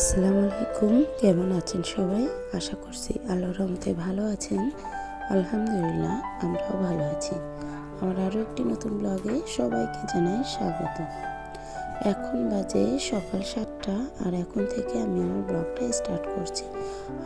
আসসালামু আলাইকুম। কেমন আছেন সবাই? আশা করছি আল্লাহর রহমতে ভালো আছেন। আলহামদুলিল্লাহ, আমরাও ভালো আছি। আমার আরও একটি নতুন ব্লগে সবাইকে জানাই স্বাগত। এখন বাজে সকাল সাতটা, আর এখন থেকে আমি আমার ব্লগটা স্টার্ট করছি।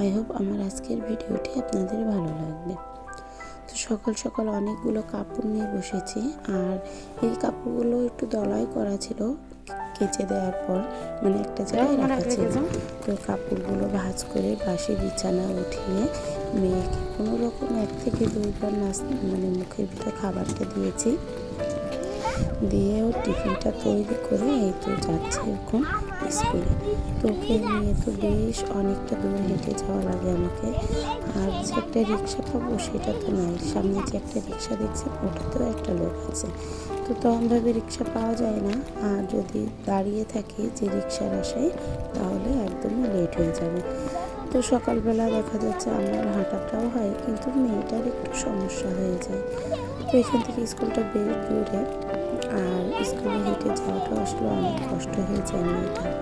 আই হোপ আমার আজকের ভিডিওটি আপনাদের ভালো লাগবে। তো সকাল সকাল অনেকগুলো কাপড় নিয়ে বসেছি, আর এই কাপড়গুলো একটু দলাই করা ছিল। কেচে দেওয়ার পর মানে একটা জায়গায় রাখা ছিল। তো কাপড়গুলো ভাজ করে বাসি বিছানা উঠিয়ে মেয়েকে কোনো রকম এক থেকে দুইবার নাচ মানে মুখের ভিতরে খাবারটা দিয়েছি। দিয়ে ও টিফিনটা তৈরি করে এই তো যাচ্ছে এখন স্কুলে। তো ওকে নিয়ে তো বেশ অনেকটা দূর হেঁটে যাওয়া লাগে আমাকে। আর যে একটা রিক্সা পাবো সেটা তো নাই সামনে যে একটা রিক্সা দেখছি, ওটাতেও একটা লোক আছে। তো তেমনভাবে রিক্সা পাওয়া যায় না। আর যদি দাঁড়িয়ে থাকি যে রিক্সার আশায়, তাহলে একদমই লেট হয়ে যাবে। তো সকালবেলা দেখা যাচ্ছে আমার হাঁটাটাও হয়, কিন্তু মেয়েটার একটু সমস্যা হয়ে যায়। তো এখান থেকে স্কুলটা বেশ দূরে আর স্কুলে হেঁটে যাওয়াটা আসলে অনেক কষ্ট হয়ে যায় মেয়েটার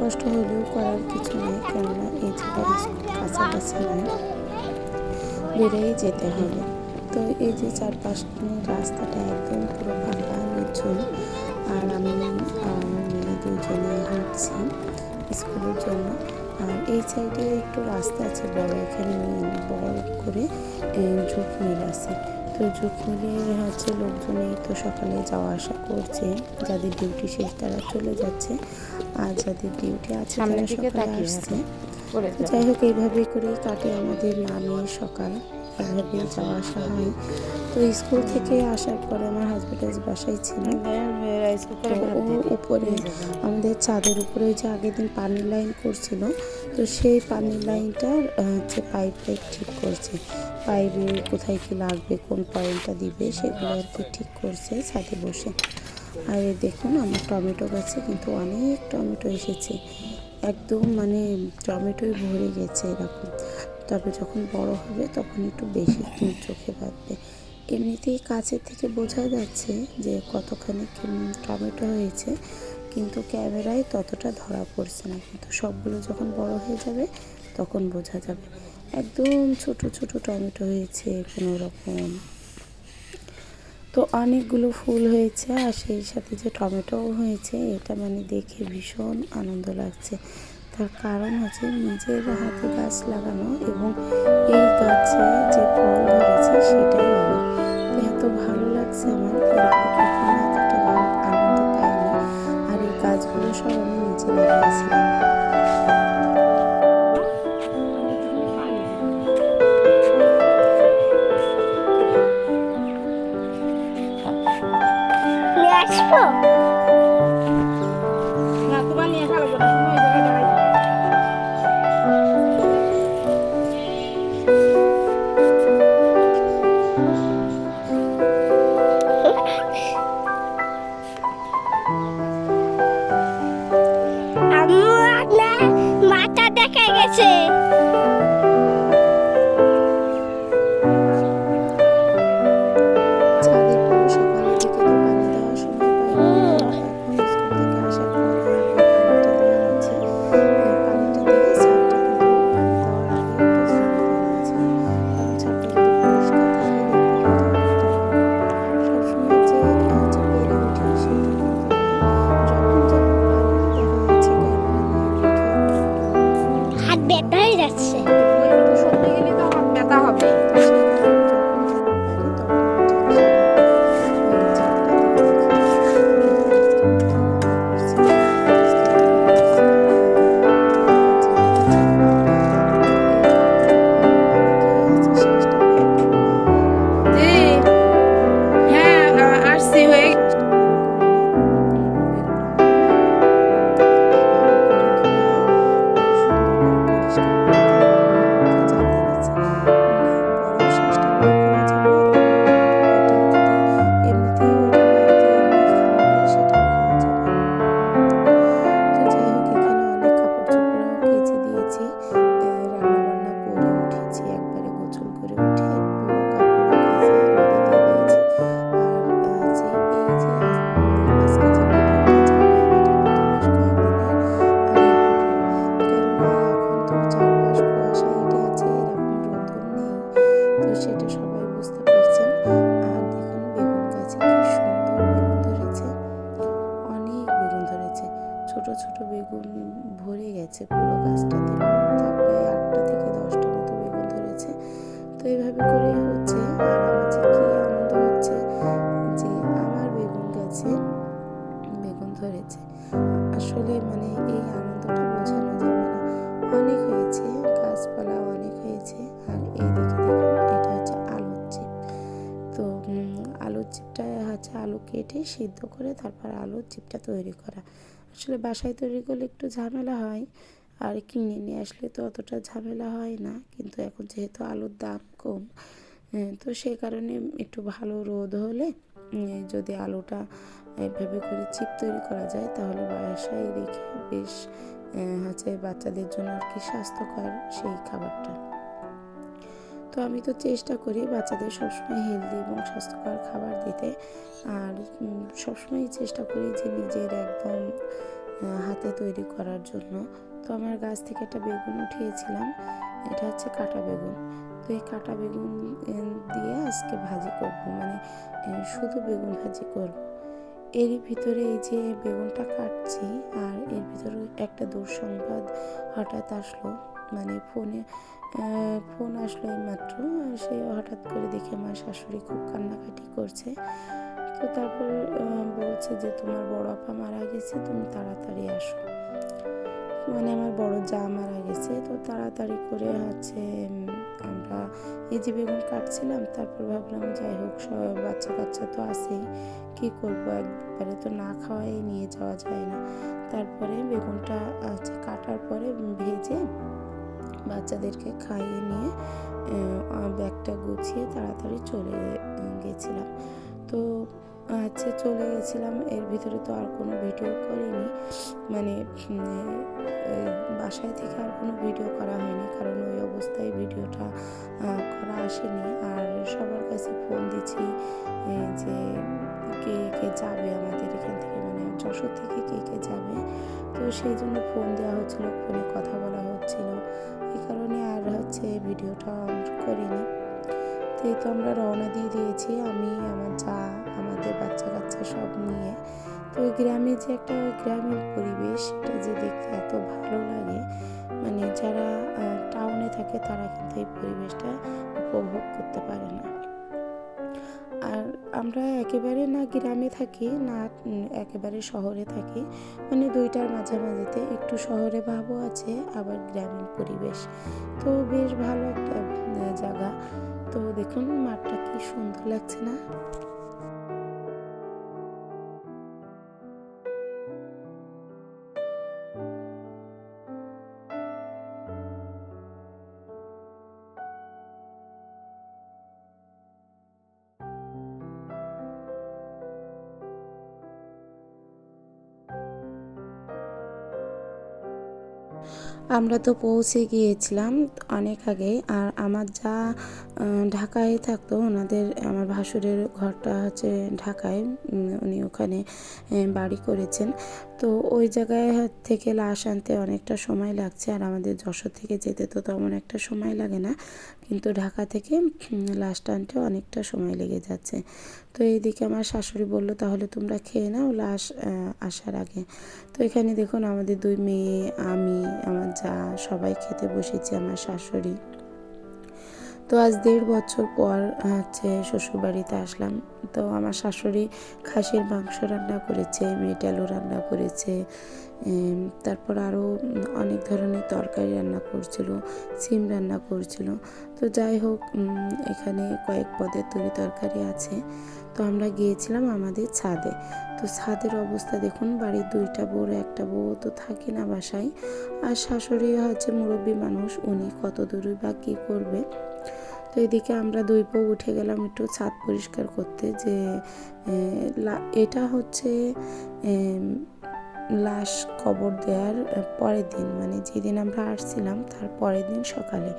কষ্ট হলেও করার কিছু নেই, কেননা এই জায়গার স্কুল কাছাকাছি নেই বেড়েই যেতে হবে। তো এই যে চারপাশ রাস্তাটা একদম পুরো ফাঁকা নির্জন আর আমি মেয়ে দুজনে হাঁটছি স্কুলের জন্য। আর এই সাইডে একটু রাস্তা আছে, বড় এখানে বড় করে ঝোঁক মিল আছে তো মিলে হচ্ছে লোকজন এই তো সকালে যাওয়া আসা করছে। যাদের ডিউটি শেষ তারা চলে যাচ্ছে। আর যাদের ডিউটি আছে তারা সকালে আসছে। যাই হোক এইভাবে করেই কাটে আমাদের নামে সকাল। এভাবেই যাওয়া আসা হয়। তো স্কুল থেকে আসার পরে আমার হাজবেন্ড বাসায় ছিল। ও উপরে আমাদের ছাদের উপরে ওই যে আগের দিন পানির লাইন করছিল তো সেই পানির লাইনটার হচ্ছে পাইপ পাইপ ঠিক করছে। পাইপে কোথায় কি লাগবে, কোন পয়েন্টটা দিবে, সেগুলো আর কি ঠিক করছে, ছাদে বসে। আর দেখুন, আমার টমেটো গাছে কিন্তু অনেক টমেটো এসেছে। একদম মানে টমেটোই ভরে গেছে এরকম। তবে যখন বড় হবে, তখন একটু বেশি চোখে বাঁধবে। এমনিতেই কাছের থেকে বোঝা যাচ্ছে যে কতখানি টমেটো হয়েছে, কিন্তু ক্যামেরায় ততটা ধরা পড়ছে না। কিন্তু সবগুলো যখন বড় হয়ে যাবে, তখন বোঝা যাবে। একদম ছোট ছোট টমেটো হয়েছে কোনো রকম তো অনেকগুলো ফুল হয়েছে আর সেই সাথে যে টমেটোও হয়েছে, এটা মানে দেখে ভীষণ আনন্দ লাগছে। তার কারণ হচ্ছে নিজের হাতে গাছ লাগানো এবং এই গাছে যে ফল ধরেছে সেটাই অনেক এত ভালো লাগছে আমার এতটা আনন্দ পাইনি। আর এই গাছগুলো সব আমি নিজে লাগিয়েছিলাম। ছোট ছোট বেগুন ভরে গেছে পুরো গাছটাতে। তা প্রায় আটটা থেকে দশটা মতো বেগুন ধরেছে। তো এইভাবে করে হচ্ছে, আর আমার কী আনন্দ হচ্ছে যে আমার বেগুন গাছে বেগুন ধরেছে। আসলে মানে এই আনন্দটা বোঝানো যাবে না। অনেক হয়েছে, গাছপালা অনেক হয়েছে, আর এইদিকে দেখুন, এটা হচ্ছে আলুর চিপ তো আলুর চিপটা হচ্ছে আলু কেটে সিদ্ধ করে তারপর আলুর চিপটা তৈরি করা। আসলে বাসায় তৈরি করলে একটু ঝামেলা হয় আর কিনে নিয়ে আসলে তো অতটা ঝামেলা হয় না। কিন্তু এখন যেহেতু আলুর দাম কম আহ, তো সেই কারণে একটু ভালো রোদ হলে যদি আলুটা এভাবে করে চিপ তৈরি করা যায় তাহলে বাসায় রেখে বেশ হচ্ছে বাচ্চাদের জন্য আর কি স্বাস্থ্যকর সেই খাবারটা। তো আমি তো চেষ্টা করি বাচ্চাদের সবসময় হেলদি এবং স্বাস্থ্যকর খাবার দিতে। আর সবসময় চেষ্টা করি যে নিজের একদম হাতে তৈরি করার জন্য। তো আমার গাছ থেকে একটা বেগুন উঠিয়েছিলাম, এটা হচ্ছে কাটা বেগুন। তো এই কাটা বেগুন দিয়ে আজকে ভাজি করব। মানে শুধু বেগুন ভাজি করব। এরই ভিতরে এই যে বেগুনটা কাটছি, আর এর ভিতরে একটা দুঃসংবাদ হঠাৎ আসলো। মানে ফোনে ফোন আসলো এই মাত্র সে হঠাৎ করে দেখে আমার শাশুড়ি খুব কান্নাকাটি করছে। তো তারপর বলছে যে তোমার বড় আপা মারা গেছে, তুমি তাড়াতাড়ি আসো। মানে আমার বড় যা মারা গেছে, তো তাড়াতাড়ি করে হচ্ছে আমরা এই যে বেগুন কাটছিলাম, তারপর ভাবলাম যাই হোক, সব বাচ্চা কাচ্চা তো আছেই, কি করব? একবারে তো না খাওয়াই, নিয়ে যাওয়া যায় না। তারপরে বেগুনটা হচ্ছে কাটার পরে ভেজে বাচ্চাদেরকে খাইয়ে নিয়ে ব্যাগটা গুছিয়ে তাড়াতাড়ি চলে গেছিলাম। তো আচ্ছা চলে গেছিলাম, এর ভিতরে তো আর কোনো ভিডিও করিনি। মানে বাসায় থেকে আর কোনো ভিডিও করা হয়নি, কারণ ওই অবস্থায় ভিডিওটা করা আসেনি। আর সবার কাছে ফোন দিচ্ছি যে কে কে যাবে আমাদের এখান থেকে মানে যশোর থেকে কে কে যাবে। তো সেই জন্য ফোন দেওয়া হচ্ছিল, ফোনে কথা বলা হচ্ছিল। এই কারণে আর হচ্ছে ভিডিওটা করিনি। তো এই তো আমরা রওনা দিয়ে দিয়েছি, আমি, আমার যা, আমাদের বাচ্চা কাচ্চা সব নিয়ে। তো গ্রামে যে একটা গ্রামীণ পরিবেশ সেটা যে দেখতে এত ভালো লাগে মানে যারা টাউনে থাকে তারা কিন্তু এই পরিবেশটা উপভোগ করতে পারে না। আর আমরা একেবারে না গ্রামে থাকি, না একেবারে শহরে থাকি। মানে দুইটার মাঝামাঝিতে একটু শহরে ভাবও আছে, আবার গ্রামীণ পরিবেশ। তো বেশ ভালো একটা জায়গা। তো দেখুন, মাঠটা কি সুন্দর লাগছে না? আমরা তো পৌঁছে গিয়েছিলাম অনেক আগে আর আমার যা ঢাকায় থাকতো। ওনাদের আমার ভাসুরের ঘরটা হচ্ছে ঢাকায়। উনি ওখানে বাড়ি করেছেন। তো ওই জায়গায় থেকে লাশ আনতে অনেকটা সময় লাগছে। আর আমাদের যশোর থেকে যেতে তো তেমন একটা সময় লাগে না। কিন্তু ঢাকা থেকে লাশটা আনতে অনেকটা সময় লেগে যাচ্ছে। তো এইদিকে আমার শাশুড়ি বলল, তাহলে তোমরা খেয়ে নাও লাশ আসার আগে। তো এখানে দেখুন, আমাদের দুই মেয়ে, আমি, আমার যা, সবাই খেতে বসেছি, আমার শাশুড়ি। তো আজ দেড় বছর পর হচ্ছে শ্বশুরবাড়িতে আসলাম। তো আমার শাশুড়ি খাসির মাংস রান্না করেছে মেটালু রান্না করেছে তারপর আরও অনেক ধরনের তরকারি রান্না করছিল, সিম রান্না করছিল। তো যাই হোক এখানে কয়েক পদের তরি তরকারি আছে। তো আমরা গিয়েছিলাম আমাদের ছাদে। তো ছাদের অবস্থা দেখুন, বাড়ির দুইটা বউ একটা বউ তো থাকে না বাসায়। আর শাশুড়ি হচ্ছে মুরব্বী মানুষ, উনি কত দূরে বা কী করবে? তো এদিকে আমরা দুই বউ উঠে গেলাম একটু ছাদ পরিষ্কার করতে যে এটা হচ্ছে লাশ কবর দেওয়ার পরের দিন। মানে যেদিন আমরা আসছিলাম তার পরের দিন সকালে।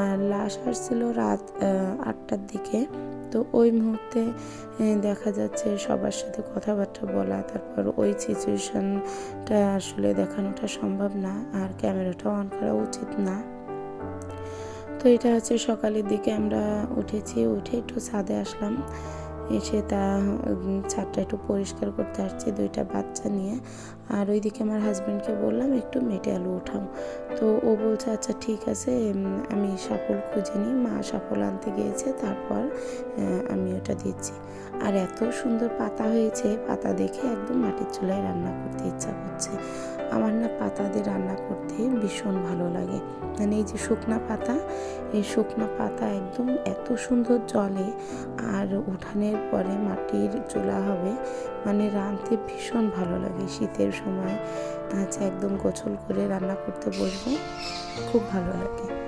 আর লাশ আসছিল রাত আটটার দিকে। তো ওই মুহূর্তে দেখা যাচ্ছে সবার সাথে কথাবার্তা বলা, তারপর ওই সিচুয়েশনটা আসলে দেখানোটা সম্ভব না। আর ক্যামেরাটা অন করা উচিত না। তো এটা হচ্ছে সকালের দিকে আমরা উঠেছি, উঠে একটু ছাদে আসলাম। এসে তা ছাদটা একটু পরিষ্কার করতে আসছি দুইটা বাচ্চা নিয়ে। আর ওইদিকে আমার হাজব্যান্ডকে বললাম, একটু মেটে আলু উঠাও তো ও বলছে আচ্ছা ঠিক আছে আমি সাপল খুঁজে নিই। মা সাপল আনতে গিয়েছে, তারপর আমি ওটা দিচ্ছি। আর এত সুন্দর পাতা হয়েছে, পাতা দেখে একদম মাটির চুলায় রান্না করতে ইচ্ছা করছে। আমার না পাতা দিয়ে রান্না করতে ভীষণ ভালো লাগে। মানে এই যে শুকনা পাতা, এই শুকনা পাতা একদম এত সুন্দর জলে আর উঠানের পরে মাটির চুলা হবে মানে রাঁধতে ভীষণ ভালো লাগে। শীতের সময় আচ্ছা একদম গোছল করে রান্না করতে বসবো। খুব ভালো লাগে।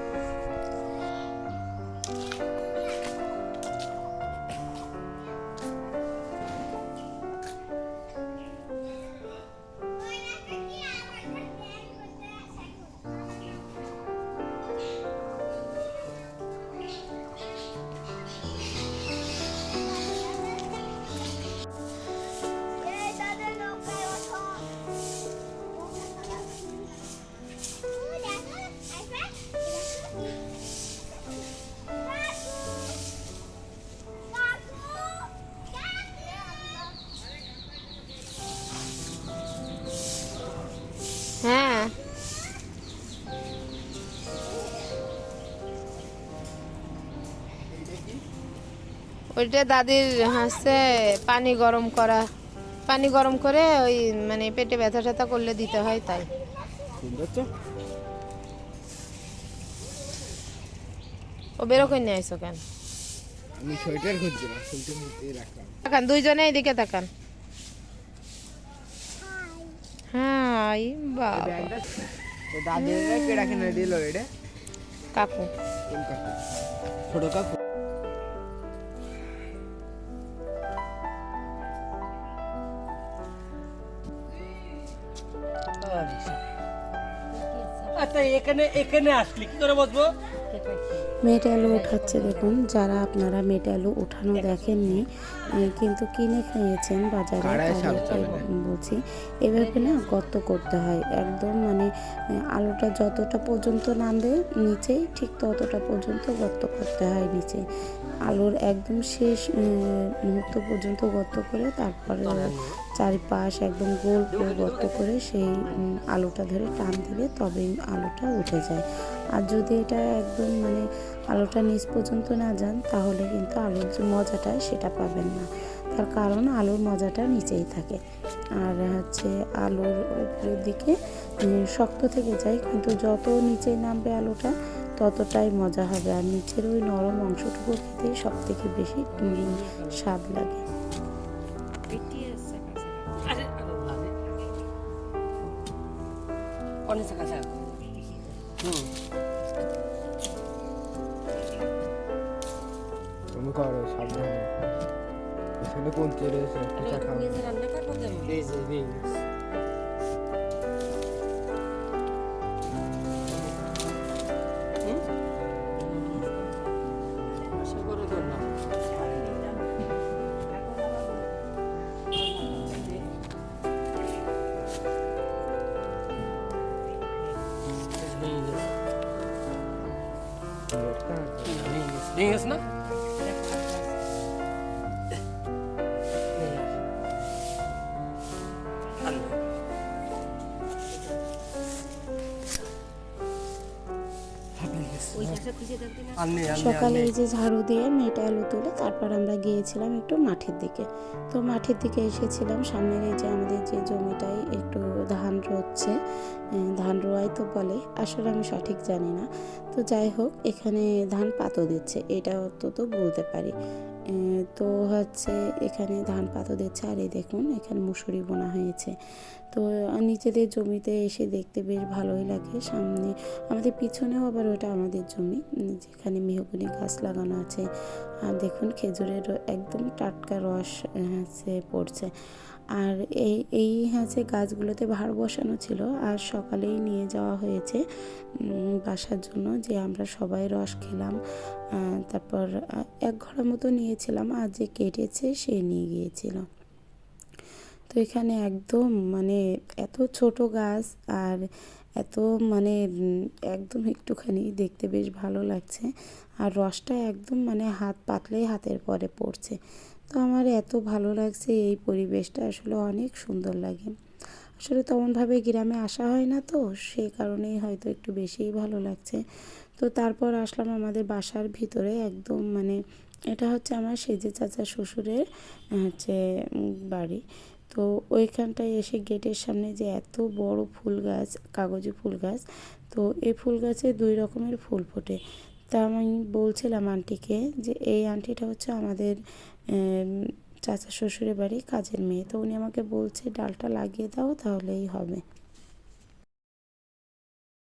ওইটা দাদির হাসছে পানি গরম করা পানি গরম করে ওই মানে পেটে ব্যথা ট্যাথা করলে দিতে হয় তাই। ও বেরো করে নিয়ে আইসো কেন? আমি সোয়েটার খুঁজছিলাম সোয়েটার মধ্যেই রাখলাম। তাকান দুইজনে এইদিকে তাকান হাই বাবা। দাদিরা কেডা কিনে দিল এটা? কাকু। কোন কাকু? ছোট কাকু। আচ্ছা এখানে এখানে আসলি কি করে বসবো? মেটে আলু উঠাচ্ছে দেখুন যারা আপনারা মেটে আলু উঠানো দেখেননি কিন্তু কিনে খেয়েছেন বাজারে। বলছি এভাবে না গর্ত করতে হয় একদম মানে আলুটা যতটা পর্যন্ত নামবে নিচেই ঠিক ততটা পর্যন্ত গর্ত করতে হয় নিচে। আলুর একদম শেষ উম, মুহূর্ত পর্যন্ত গর্ত করে তারপরে চারিপাশ একদম গোল করে গর্ত করে সেই আলুটা ধরে টান দিলে তবেই আলুটা উঠে যায়। আর যদি এটা একদম মানে আলুটা নিচ পর্যন্ত না যান, তাহলে কিন্তু আলুর যে মজাটা সেটা পাবেন না। তার কারণ আলুর মজাটা নিচেই থাকে। আর হচ্ছে আলুর উপরের দিকে শক্ত থেকে যায়, কিন্তু যত নিচে নামবে আলুটা, ততটাই মজা হবে। আর নিচের ওই নরম অংশটুকু খেতেই সব থেকে বেশি স্বাদ লাগে। তুমি করো সাবধানে এখানে কোন তেল রয়েছে একটু চা খাও এই সকালে এই যে ঝাড়ু দিয়ে মেয়েটা আলু তুলে তারপর আমরা গিয়েছিলাম একটু মাঠের দিকে। তো মাঠের দিকে এসেছিলাম সামনের এই যে আমাদের যে জমিটাই একটু ধান রোচ্ছে ধান রোয়াই তো বলে আসলে আমি সঠিক জানি না। তো যাই হোক এখানে ধান পাতো দিচ্ছে এটা তো বলতে পারি। তো হচ্ছে এখানে ধান পাতা দিচ্ছে। আর এই দেখুন, এখানে মুসুরি বোনা হয়েছে। তো নিজেদের জমিতে এসে দেখতে বেশ ভালোই লাগে। সামনে আমাদের পিছনেও আবার ওটা আমাদের জমি। যেখানে মেহগুনি গাছ লাগানো আছে। আর দেখুন খেজুরের একদম টাটকা রস হচ্ছে পড়ছে। আর এই এই হচ্ছে গাছগুলোতে ভার বসানো ছিল আর সকালেই নিয়ে যাওয়া হয়েছে বাসার জন্য যে আমরা সবাই রস খেলাম। তারপর এক ঘরের মতো নিয়েছিলাম আর যে কেটেছে সে নিয়ে গিয়েছিল। তো এখানে একদম মানে এত ছোট গাছ আর এত মানে একদম একটুখানি দেখতে বেশ ভালো লাগছে। আর রসটা একদম মানে হাত, পাতলেই হাতের পরে পড়ছে। তো আমার এত ভালো লাগছে এই পরিবেশটা, আসলে অনেক সুন্দর লাগে। আসলে তেমনভাবে গ্রামে আসা হয় না তো সেই কারণেই হয়তো একটু বেশিই ভালো লাগছে। তো তারপর আসলাম আমাদের বাসার ভিতরে একদম মানে এটা হচ্ছে আমার সেজে চাচা শ্বশুরের হচ্ছে বাড়ি। তো ওইখানটায় এসে গেটের সামনে যে এত বড় ফুল গাছ, কাগজি ফুল গাছ, তো এই ফুল গাছে দুই রকমের ফুল ফোটে। তা আমি বলছিলাম আন্টিকে যে, এই আন্টিটা হচ্ছে আমাদের চাচা শ্বশুরের বাড়ি কাজের মেয়ে। তো উনি আমাকে বলছে, ডালটা লাগিয়ে দাও, তাহলেই হবে।